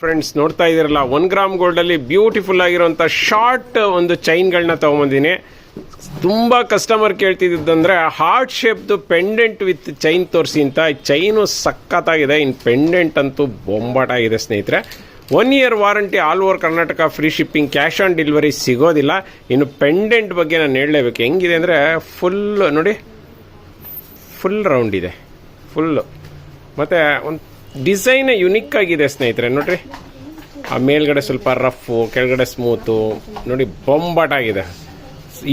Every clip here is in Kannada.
ಫ್ರೆಂಡ್ಸ್ ನೋಡ್ತಾ ಇದ್ದೀರಲ್ಲ ಒನ್ ಗ್ರಾಮ್ ಗೋಲ್ಡ್ ಅಲ್ಲಿ ಬ್ಯೂಟಿಫುಲ್ ಆಗಿರುವಂತ ಶಾರ್ಟ್ ಒಂದು ಚೈನ್ಗಳನ್ನ ತಗೊಂಬಂದಿನಿ. ತುಂಬಾ ಕಸ್ಟಮರ್ ಕೇಳ್ತಿದ್ದಂದ್ರೆ ಹಾರ್ಟ್ ಶೇಪ್ದು ಪೆಂಡೆಂಟ್ ವಿತ್ ಚೈನ್ ತೋರಿಸಿ ಅಂತ. ಚೈನು ಸಖತ್ತಾಗಿದೆ, ಇನ್ ಪೆಂಡೆಂಟ್ ಅಂತೂ ಬೊಂಬಾಟಾಗಿದೆ ಸ್ನೇಹಿತರೆ. One year warranty all over Karnataka free shipping cash on delivery ಸಿಗೋದಿಲ್ಲ. ಇನ್ನು ಪೆಂಡೆಂಟ್ ಬಗ್ಗೆ ನಾನು ಹೇಳಲೇಬೇಕು. ಹೆಂಗಿದೆ ಅಂದರೆ ಫುಲ್ ನೋಡಿ ಫುಲ್ ರೌಂಡ್ ಇದೆ. ಫುಲ್ಲು ಮತ್ತು ಒಂದು ಡಿಸೈನ್ ಯುನಿಕ್ ಆಗಿದೆ ಸ್ನೇಹಿತರೆ, ನೋಡ್ರಿ. ಆ ಮೇಲ್ಗಡೆ ಸ್ವಲ್ಪ ರಫು ಕೆಳಗಡೆ ಸ್ಮೂತು ನೋಡಿ ಬೊಂಬಾಟಾಗಿದೆ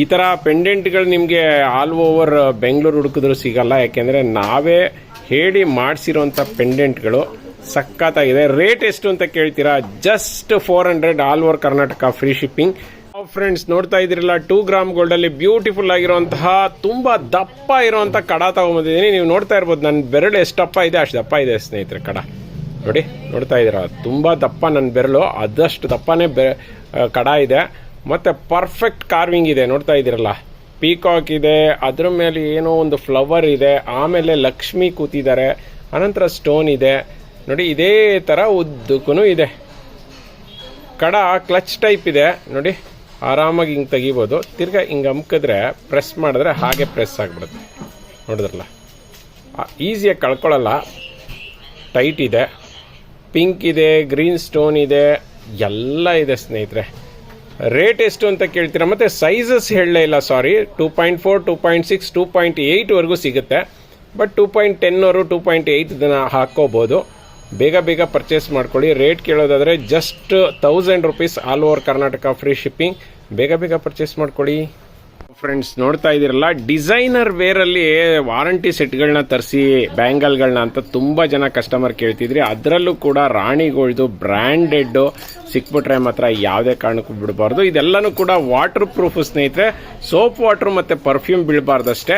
ಈ ಥರ ಪೆಂಡೆಂಟ್ಗಳು ನಿಮಗೆ ಆಲ್ ಓವರ್ ಬೆಂಗಳೂರು ಹುಡುಕಿದ್ರು ಸಿಗಲ್ಲ, ಯಾಕೆಂದರೆ ನಾವೇ ಹೇಳಿ ಮಾಡಿಸಿರೋಂಥ ಪೆಂಡೆಂಟ್ಗಳು ಸಖತ್ತಾಗಿದೆ. ರೇಟ್ ಎಷ್ಟು ಅಂತ ಕೇಳ್ತೀರಾ? Just four hundred all over Karnataka free shipping friends ನೋಡ್ತಾ ಇದ್ರಲ್ಲ ಟೂ ಗ್ರಾಮ್ ಗೋಲ್ಡ್ ಅಲ್ಲಿ ಬ್ಯೂಟಿಫುಲ್ ಆಗಿರುವಂತಹ, ತುಂಬಾ ದಪ್ಪ ಇರುವಂತಹ ಕಡ ತಗೊಂಬಂದಿದ್ದೀನಿ. ನೀವು ನೋಡ್ತಾ ಇರ್ಬೋದು ನನ್ನ ಬೆರಳು ಎಷ್ಟು ದಪ್ಪ ಇದೆ, ಅಷ್ಟು ದಪ್ಪ ಇದೆ ಸ್ನೇಹಿತರೆ, ಕಡ. ನೋಡಿ, ನೋಡ್ತಾ ಇದ್ದೀರಾ? ತುಂಬಾ ದಪ್ಪ ನನ್ನ ಬೆರಳು ಅದಷ್ಟು ದಪ್ಪನೇ ಬೆ ಕಡ ಇದೆ. ಮತ್ತೆ ಪರ್ಫೆಕ್ಟ್ ಕಾರ್ವಿಂಗ್ ಇದೆ, ನೋಡ್ತಾ ಇದ್ದೀರಲ್ಲ. ಪೀಕಾಕ್ ಇದೆ, ಅದ್ರ ಮೇಲೆ ಏನೋ ಒಂದು ಫ್ಲವರ್ ಇದೆ, ಆಮೇಲೆ ಲಕ್ಷ್ಮಿ ಕೂತಿದ್ದಾರೆ, ಅನಂತರ ಸ್ಟೋನ್ ಇದೆ. ನೋಡಿ, ಇದೇ ತರ ಉದ್ದಕ್ಕೂ ಇದೆ. ಕಡ ಕ್ಲಚ್ ಟೈಪ್ ಇದೆ, ನೋಡಿ. ಆರಾಮಾಗಿ ಹಿಂಗೆ ತೆಗಿಬೋದು. ತಿರ್ಗಾ ಹಿಂಗೆ ಅಮ್ಕಿದ್ರೆ ಪ್ರೆಸ್ ಮಾಡಿದ್ರೆ ಹಾಗೆ ಪ್ರೆಸ್ ಆಗಿಬಿಡುತ್ತೆ. ನೋಡಿದ್ರಲ್ಲ? ಈಸಿಯಾಗಿ ಕಳ್ಕೊಳ್ಳಲ್ಲ. ಟೈಟ್ ಇದೆ. ಪಿಂಕ್ ಇದೆ ಗ್ರೀನ್ ಸ್ಟೋನ್ ಇದೆ, ಎಲ್ಲ ಇದೆ ಸ್ನೇಹಿತರೆ. ರೇಟ್ ಎಷ್ಟು ಅಂತ ಕೇಳ್ತೀರಾ? ಮತ್ತು ಸೈಜಸ್ ಹೇಳಲೇ ಇಲ್ಲ sorry two point four two point six two point ಏಯ್ಟ್ವರೆಗೂ ಸಿಗುತ್ತೆ. ಬಟ್ ಟೂ ಪಾಯಿಂಟ್ ಟೆನ್ನವರು ಟೂ ಪಾಯಿಂಟ್ ಏಯ್ಟ್ ಇದನ್ನು ಹಾಕ್ಕೋಬೋದು. ಬೇಗ ಬೇಗ ಪರ್ಚೇಸ್ ಮಾಡ್ಕೊಳ್ಳಿ. Rate ಕೇಳೋದಾದರೆ just thousand rupees all over Karnataka free shipping ಬೇಗ ಬೇಗ ಪರ್ಚೇಸ್ ಮಾಡ್ಕೊಳ್ಳಿ. ಫ್ರೆಂಡ್ಸ್ ನೋಡ್ತಾ ಇದ್ದೀರಲ್ಲ ಡಿಸೈನರ್ ವೇರಲ್ಲಿ ವಾರಂಟಿ ಸೆಟ್ಗಳನ್ನ ತರಿಸಿ ಬ್ಯಾಂಗಲ್ಗಳನ್ನ ಅಂತ ತುಂಬಾ ಜನ ಕಸ್ಟಮರ್ ಕೇಳ್ತಿದ್ರಿ. ಅದರಲ್ಲೂ ಕೂಡ ರಾಣಿಗಳ್ದು ಬ್ರ್ಯಾಂಡೆಡ್ಡು ಸಿಕ್ಬಿಟ್ರೆ ಮಾತ್ರ ಯಾವುದೇ ಕಾರಣಕ್ಕೂ ಬಿಡಬಾರ್ದು. ಇದೆಲ್ಲನೂ ಕೂಡ ವಾಟರ್ ಪ್ರೂಫ್ ಸ್ನೇಹಿತರೆ ಸೋಪ್ ವಾಟರ್ ಮತ್ತೆ ಪರ್ಫ್ಯೂಮ್ ಬೀಳಬಾರ್ದಷ್ಟೇ.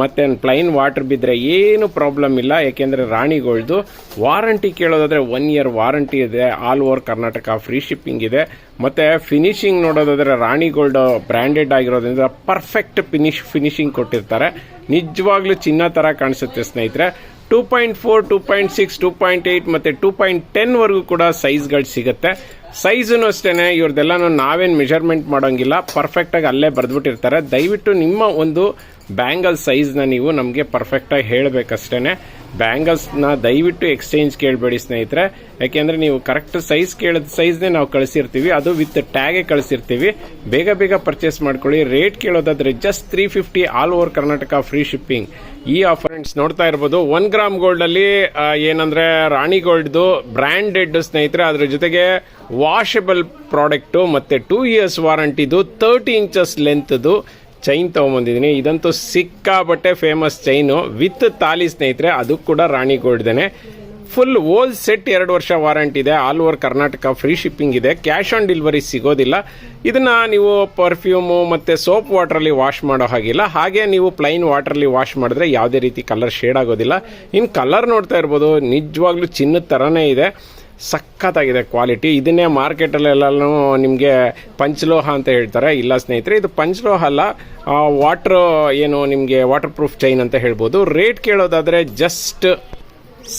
ಮತ್ತೆ ಪ್ಲೈನ್ ವಾಟರ್ ಬಿದ್ದರೆ ಏನು ಪ್ರಾಬ್ಲಮ್ ಇಲ್ಲ. ಯಾಕೆಂದ್ರೆ ರಾಣಿಗಳ್ದು ವಾರಂಟಿ ಕೇಳೋದಾದ್ರೆ ಒನ್ ಇಯರ್ ವಾರಂಟಿ ಇದೆ. All over Karnataka free shipping ಇದೆ. ಮತ್ತೆ ಫಿನಿಶಿಂಗ್ ನೋಡೋದಾದ್ರೆ ರಾಣಿ ಗೋಲ್ಡ್ ಬ್ರ್ಯಾಂಡೆಡ್ ಆಗಿರೋದ್ರಿಂದ ಪರ್ಫೆಕ್ಟ್ ಫಿನಿಶ್ ಫಿನಿಶಿಂಗ್ ಕೊಟ್ಟಿರ್ತಾರೆ. ನಿಜವಾಗ್ಲೂ ಚಿನ್ನ ಥರ ಕಾಣಿಸುತ್ತೆ ಸ್ನೇಹಿತರೆ. Two point four two point six two point eight ಮತ್ತೆ ಟೂ ಪಾಯಿಂಟ್ ಟೆನ್ ವರೆಗೂ ಕೂಡ ಸೈಜ್ಗಳು ಸಿಗುತ್ತೆ. ಸೈಜೂ ಅಷ್ಟೇನೆ ಇವ್ರದ್ದೆಲ್ಲನೂ ನಾವೇನು ಮೆಷರ್ಮೆಂಟ್ ಮಾಡೋಂಗಿಲ್ಲ. ಪರ್ಫೆಕ್ಟಾಗಿ ಅಲ್ಲೇ ಬರೆದ್ಬಿಟ್ಟಿರ್ತಾರೆ. ದಯವಿಟ್ಟು ನಿಮ್ಮ ಒಂದು ಬ್ಯಾಂಗಲ್ ಸೈಜ್ನ ನೀವು ನಮಗೆ ಪರ್ಫೆಕ್ಟಾಗಿ ಹೇಳಬೇಕಷ್ಟೇ ಬ್ಯಾಂಗಲ್ಸ್ನ ದಯವಿಟ್ಟು ಎಕ್ಸ್ಚೇಂಜ್ ಕೇಳಬೇಡಿ ಸ್ನೇಹಿತರೆ. ಯಾಕೆಂದ್ರೆ ನೀವು ಕರೆಕ್ಟ್ ಸೈಜ್ ಕೇಳಿದ ಸೈಜ್ನೇ ನಾವು ಕಳಿಸಿರ್ತೀವಿ, ಅದು ವಿತ್ ಟ್ಯಾಗೆ ಕಳಿಸಿರ್ತೀವಿ. ಬೇಗ ಬೇಗ ಪರ್ಚೇಸ್ ಮಾಡ್ಕೊಳ್ಳಿ. Rate ಕೇಳೋದಾದ್ರೆ just three fifty all over Karnataka free shipping ಈ ಆಫರ್ಸ್ ನೋಡ್ತಾ ಇರ್ಬೋದು. ಒನ್ ಗ್ರಾಮ್ ಗೋಲ್ಡ್ ಅಲ್ಲಿ ಏನಂದ್ರೆ ರಾಣಿ ಗೋಲ್ಡ್ದು ಬ್ರ್ಯಾಂಡೆಡ್ ಸ್ನೇಹಿತರೆ, ಅದರ ಜೊತೆಗೆ ವಾಷಬಲ್ ಪ್ರಾಡಕ್ಟು ಮತ್ತೆ ಟೂ ಇಯರ್ಸ್ ವಾರಂಟಿದು ತರ್ಟಿ ಇಂಚಸ್ ಲೆಂತ್ದು ಚೈನ್ ತೊಗೊಂಬಂದಿದ್ದೀನಿ. ಇದಂತೂ ಸಿಕ್ಕಾಬಟ್ಟೆ ಫೇಮಸ್ ಚೈನು ವಿತ್ ತಾಲಿ ಸ್ನೇಹಿತರೆ, ಅದು ಕೂಡ ರಾಣಿ ಗೋಲ್ಡ್ದೇನೆ ಫುಲ್ ಓಲ್ ಸೆಟ್ ಎರಡು ವರ್ಷ ವಾರಂಟಿ ಇದೆ. All over Karnataka free shipping ಇದೆ. ಕ್ಯಾಶ್ ಆನ್ ಡೆಲಿವರಿ ಸಿಗೋದಿಲ್ಲ. ಇದನ್ನು ನೀವು ಪರ್ಫ್ಯೂಮು ಮತ್ತು ಸೋಪ್ ವಾಟ್ರಲ್ಲಿ ವಾಶ್ ಮಾಡೋ ಹಾಗಿಲ್ಲ. ಹಾಗೆ ನೀವು ಪ್ಲೈನ್ ವಾಟ್ರಲ್ಲಿ ವಾಶ್ ಮಾಡಿದ್ರೆ ಯಾವುದೇ ರೀತಿ ಕಲರ್ ಶೇಡ್ ಆಗೋದಿಲ್ಲ. ಇನ್ನು ಕಲರ್ ನೋಡ್ತಾ ಇರ್ಬೋದು. ನಿಜವಾಗ್ಲೂ ಚಿನ್ನದ ಥರನೇ ಇದೆ. ಸಖತ್ತಾಗಿದೆ ಕ್ವಾಲಿಟಿ. ಇದನ್ನೇ ಮಾರ್ಕೆಟಲ್ಲೆಲ್ಲೂ ನಿಮಗೆ ಪಂಚಲೋಹ ಅಂತ ಹೇಳ್ತಾರೆ. ಇಲ್ಲ ಸ್ನೇಹಿತರೆ, ಇದು ಪಂಚಲೋಹ ಅಲ್ಲ ವಾಟ್ರ್, ಏನು ನಿಮಗೆ ವಾಟರ್ ಪ್ರೂಫ್ ಚೈನ್ ಅಂತ ಹೇಳ್ಬೋದು. ರೇಟ್ ಕೇಳೋದಾದರೆ ಜಸ್ಟ್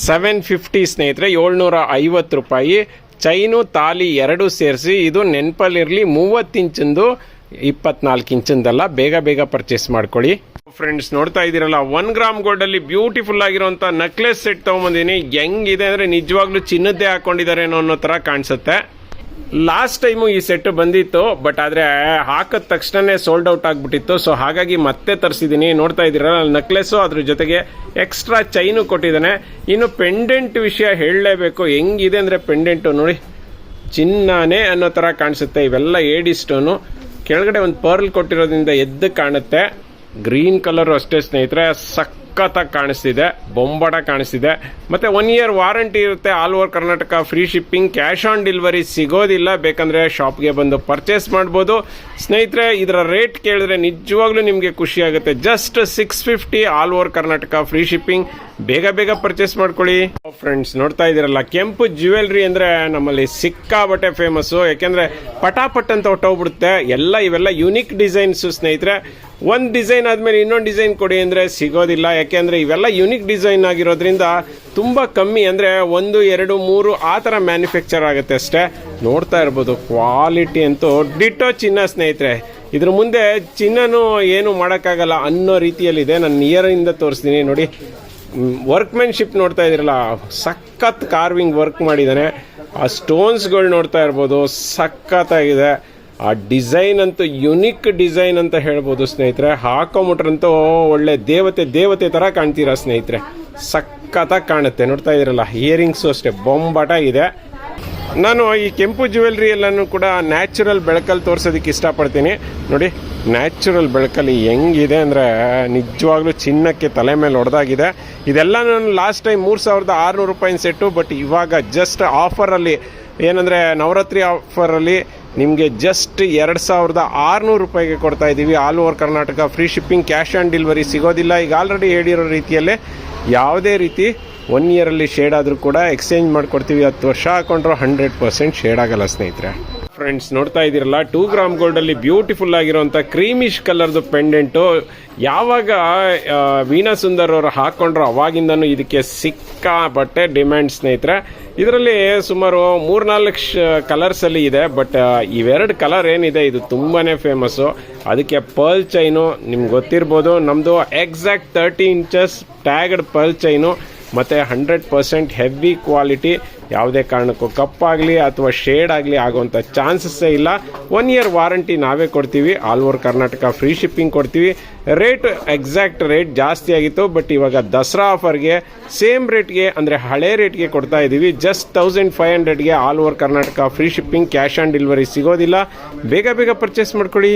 ಸೆವೆನ್ ಫಿಫ್ಟಿ ಸ್ನೇಹಿತರೆ ಏಳ್ನೂರ ಐವತ್ತು ರೂಪಾಯಿ. ಚೈನು ತಾಲಿ ಎರಡು ಸೇರಿಸಿ, ಇದು ನೆನಪಲ್ಲಿರಲಿ ಮೂವತ್ತು ಇಂಚಿಂದು, ಇಪ್ಪತ್ನಾಲ್ಕು ಇಂಚಿಂದಲ್ಲ, ಬೇಗ ಬೇಗ ಪರ್ಚೇಸ್ ಮಾಡ್ಕೊಳ್ಳಿ. ಫ್ರೆಂಡ್ಸ್ ನೋಡ್ತಾ ಇದ್ದೀರಲ್ಲ ಒನ್ ಗ್ರಾಮ್ ಗೋಲ್ಡ್ ಅಲ್ಲಿ ಬ್ಯೂಟಿಫುಲ್ ಆಗಿರುವಂತ ನೆಕ್ಲೆಸ್ ಸೆಟ್ ತಗೊಂಬಂದಿನಿ. ಹೆಂಗಿದೆ ಅಂದ್ರೆ ನಿಜವಾಗ್ಲೂ ಚಿನ್ನದ್ದೇ ಹಾಕೊಂಡಿದ್ದಾರೆ ಅನ್ನೋ ತರ ಕಾಣಿಸುತ್ತೆ. ಲಾಸ್ಟ್ ಟೈಮು ಈ ಸೆಟ್ ಬಂದಿತ್ತು ಬಟ್ ಆದ್ರೆ ಹಾಕಿದ ತಕ್ಷಣನೇ ಸೋಲ್ಡ್ ಔಟ್ ಆಗಿಬಿಟ್ಟಿತ್ತು. ಸೊ ಹಾಗಾಗಿ ಮತ್ತೆ ತರಿಸಿದ್ದೀನಿ ನೋಡ್ತಾ ಇದ್ದೀರಲ್ಲ ನೆಕ್ಲೆಸ್ ಅದ್ರ ಜೊತೆಗೆ ಎಕ್ಸ್ಟ್ರಾ ಚೈನು ಕೊಟ್ಟಿದ್ದಾನೆ. ಇನ್ನು ಪೆಂಡೆಂಟ್ ವಿಷಯ ಹೇಳಲೇಬೇಕು. ಹೆಂಗಿದೆ ಅಂದ್ರೆ ಪೆಂಡೆಂಟು ನೋಡಿ. ಚಿನ್ನಾನೇ ಅನ್ನೋ ತರ ಕಾಣಿಸುತ್ತೆ. ಇವೆಲ್ಲ ಏಡಿ ಸ್ಟೋನು ಕೆಳಗಡೆ ಒಂದು ಪರ್ಲ್ ಕೊಟ್ಟಿರೋದ್ರಿಂದ ಎದ್ದು ಕಾಣುತ್ತೆ. ಗ್ರೀನ್ ಕಲರ್ ಅಷ್ಟೇ ಸ್ನೇಹಿತರೆ ಸಖತ್ತಾಗಿ ಕಾಣಿಸ್ತಿದೆ, ಬೊಂಬಾಟ ಕಾಣಿಸ್ತಿದೆ. ಮತ್ತೆ ಒನ್ ಇಯರ್ ವಾರಂಟಿ ಇರುತ್ತೆ all over Karnataka free shipping cash on delivery ಸಿಗೋದಿಲ್ಲ. ಬೇಕಂದ್ರೆ ಶಾಪ್ಗೆ ಬಂದು ಪರ್ಚೇಸ್ ಮಾಡ್ಬೋದು. ಸ್ನೇಹಿತರೆ, ಇದರ ರೇಟ್ ಕೇಳಿದ್ರೆ ನಿಜವಾಗ್ಲೂ ನಿಮಗೆ ಖುಷಿ ಆಗುತ್ತೆ. Just six fifty all over Karnataka free shipping ಬೇಗ ಬೇಗ ಪರ್ಚೇಸ್ ಮಾಡ್ಕೊಳ್ಳಿ. ಫ್ರೆಂಡ್ಸ್ ನೋಡ್ತಾ ಇದ್ದೀರಲ್ಲ, ಕೆಂಪು ಜ್ಯುವೆಲ್ರಿ ಅಂದ್ರೆ ನಮ್ಮಲ್ಲಿ ಸಿಕ್ಕಾಬಟ್ಟೆ ಫೇಮಸ್ಸು ಯಾಕೆಂದ್ರೆ ಪಟಾಪಟ್ ಅಂತ ಹೊಟ್ಟೋಗ್ಬಿಡುತ್ತೆ ಎಲ್ಲ ಇವೆಲ್ಲ ಯುನಿಕ್ ಡಿಸೈನ್ಸ್ ಸ್ನೇಹಿತರೆ. ಒಂದು ಡಿಸೈನ್ ಆದಮೇಲೆ ಇನ್ನೊಂದು ಡಿಸೈನ್ ಕೊಡಿ ಅಂದರೆ ಸಿಗೋದಿಲ್ಲ. ಯಾಕೆಂದರೆ ಇವೆಲ್ಲ ಯುನಿಕ್ ಡಿಸೈನ್ ಆಗಿರೋದ್ರಿಂದ ತುಂಬ ಕಮ್ಮಿ ಅಂದರೆ ಒಂದು, ಎರಡು, ಮೂರು ಆ ಥರ ಮ್ಯಾನುಫ್ಯಾಕ್ಚರ್ ಆಗುತ್ತೆ ಅಷ್ಟೇ. ನೋಡ್ತಾ ಇರ್ಬೋದು ಕ್ವಾಲಿಟಿ ಅಂತೂ ಡಿಟೋ ಚಿನ್ನ ಸ್ನೇಹಿತರೆ. ಇದ್ರ ಮುಂದೆ ಚಿನ್ನನೂ ಏನು ಮಾಡೋಕ್ಕಾಗಲ್ಲ ಅನ್ನೋ ರೀತಿಯಲ್ಲಿದೆ. ನಾನು ನಿಯರಿಂದ ತೋರಿಸ್ತೀನಿ ನೋಡಿ. ವರ್ಕ್ಮೆನ್ಶಿಪ್ ನೋಡ್ತಾ ಇದ್ದೀರಲ್ಲ, ಸಖತ್ ಕಾರ್ವಿಂಗ್ ವರ್ಕ್ ಮಾಡಿದ್ದಾನೆ. ಆ ಸ್ಟೋನ್ಸ್ಗಳು ನೋಡ್ತಾ ಇರ್ಬೋದು, ಸಖತ್ತಾಗಿದೆ. ಆ ಡಿಸೈನ್ ಅಂತೂ ಯುನಿಕ್ ಡಿಸೈನ್ ಅಂತ ಹೇಳ್ಬೋದು ಸ್ನೇಹಿತರೆ. ಹಾಕೊಂಬಿಟ್ರಂತೂ ಒಳ್ಳೆ ದೇವತೆ ದೇವತೆ ಥರ ಕಾಣ್ತೀರಾ ಸ್ನೇಹಿತರೆ. ಸಖತ್ತಾಗಿ ಕಾಣುತ್ತೆ. ನೋಡ್ತಾ ಇದ್ದೀರಲ್ಲ, ಇಯರಿಂಗ್ಸು ಅಷ್ಟೇ, ಬೊಂಬಾಟ ಇದೆ. ನಾನು ಈ ಕೆಂಪು ಜ್ಯುವೆಲ್ರಿ ಎಲ್ಲನೂ ಕೂಡ ನ್ಯಾಚುರಲ್ ಬೆಳಕಲ್ಲಿ ತೋರಿಸೋದಕ್ಕೆ ಇಷ್ಟಪಡ್ತೀನಿ. ನೋಡಿ ನ್ಯಾಚುರಲ್ ಬೆಳಕಲ್ಲಿ ಹೆಂಗಿದೆ ಅಂದರೆ, ನಿಜವಾಗ್ಲೂ ಚಿನ್ನಕ್ಕೆ ತಲೆ ಮೇಲೆ ಹೊಡೆದಾಗಿದೆ ಇದೆಲ್ಲ ನಾನು ಲಾಸ್ಟ್ ಟೈಮ್ ಮೂರು ಸಾವಿರದ ಆರುನೂರು ರೂಪಾಯಿನ ಸೆಟ್ಟು ಬಟ್ ಇವಾಗ ಜಸ್ಟ್ ಆಫರಲ್ಲಿ ಏನಂದರೆ ನವರಾತ್ರಿ ಆಫರಲ್ಲಿ ನಿಮಗೆ ಜಸ್ಟ್ ಎರಡು ಸಾವಿರದ ಆರುನೂರು ರೂಪಾಯಿಗೆ ಕೊಡ್ತಾ ಇದ್ದೀವಿ. All over Karnataka free shipping cash on delivery ಸಿಗೋದಿಲ್ಲ. ಈಗ ಆಲ್ರೆಡಿ ಹೇಳಿರೋ ರೀತಿಯಲ್ಲೇ ಯಾವುದೇ ರೀತಿ ಒನ್ ಇಯರಲ್ಲಿ ಶೇಡ್ ಆದರೂ ಕೂಡ ಎಕ್ಸ್ಚೇಂಜ್ ಮಾಡಿಕೊಡ್ತೀವಿ. ಹತ್ತು ವರ್ಷ ಹಾಕೊಂಡ್ರು ಹಂಡ್ರೆಡ್ ಪರ್ಸೆಂಟ್ ಶೇಡ್ ಆಗಲ್ಲ ಸ್ನೇಹಿತರೆ. ಫ್ರೆಂಡ್ಸ್ ನೋಡ್ತಾ ಇದ್ದೀರಲ್ಲ? ಟೂ ಗ್ರಾಮ್ ಗೋಲ್ಡಲ್ಲಿ ಬ್ಯೂಟಿಫುಲ್ ಆಗಿರುವಂಥ ಕ್ರೀಮಿಶ್ ಕಲರ್ದು ಪೆಂಡೆಂಟು ಯಾವಾಗ ವೀಣಾ ಸುಂದರ್ ಅವರು ಹಾಕ್ಕೊಂಡ್ರು ಅವಾಗಿಂದನೂ ಇದಕ್ಕೆ ಸಿಕ್ಕಾಪಟ್ಟೆ ಡಿಮ್ಯಾಂಡ್ ಸ್ನೇಹಿತರೆ. ಇದರಲ್ಲಿ ಸುಮಾರು ಮೂರ್ನಾಲ್ಕು ಕಲರ್ಸ್ ಕಲರ್ಸಲ್ಲಿ ಇದೆ ಬಟ್ ಇವೆರಡು ಕಲರ್ ಏನಿದೆ, ಇದು ತುಂಬಾ ಫೇಮಸ್ಸು ಅದಕ್ಕೆ ಪರ್ಲ್ ಚೈನು ನಿಮ್ಗೆ ಗೊತ್ತಿರ್ಬೋದು. ನಮ್ಮದು exact thirty inches tagged pearl chain ಮತ್ತು ಹಂಡ್ರೆಡ್ ಪರ್ಸೆಂಟ್ ಹೆವಿ ಕ್ವಾಲಿಟಿ, ಯಾವುದೇ ಕಾರಣಕ್ಕೂ ಕಪ್ಪಾಗಲಿ ಅಥವಾ ಶೇಡ್ ಆಗಲಿ ಆಗುವಂಥ ಚಾನ್ಸಸ್ಸೇ ಇಲ್ಲ. ಒನ್ ಇಯರ್ ವಾರಂಟಿ ನಾವೇ ಕೊಡ್ತೀವಿ. All over Karnataka free shipping ಕೊಡ್ತೀವಿ. ರೇಟ್ ಎಕ್ಸಾಕ್ಟ್ ರೇಟ್ ಜಾಸ್ತಿ ಆಗಿತ್ತು ಬಟ್ ಇವಾಗ ದಸರಾ ಆಫರ್ಗೆ ಸೇಮ್ ರೇಟ್ಗೆ ಅಂದರೆ ಹಳೆ ರೇಟ್ಗೆ ಕೊಡ್ತಾ ಇದ್ದೀವಿ just thousand five ಹಂಡ್ರೆಡ್ಗೆ all over Karnataka free shipping cash on delivery ಸಿಗೋದಿಲ್ಲ. ಬೇಗ ಬೇಗ ಪರ್ಚೇಸ್ ಮಾಡ್ಕೊಳ್ಳಿ.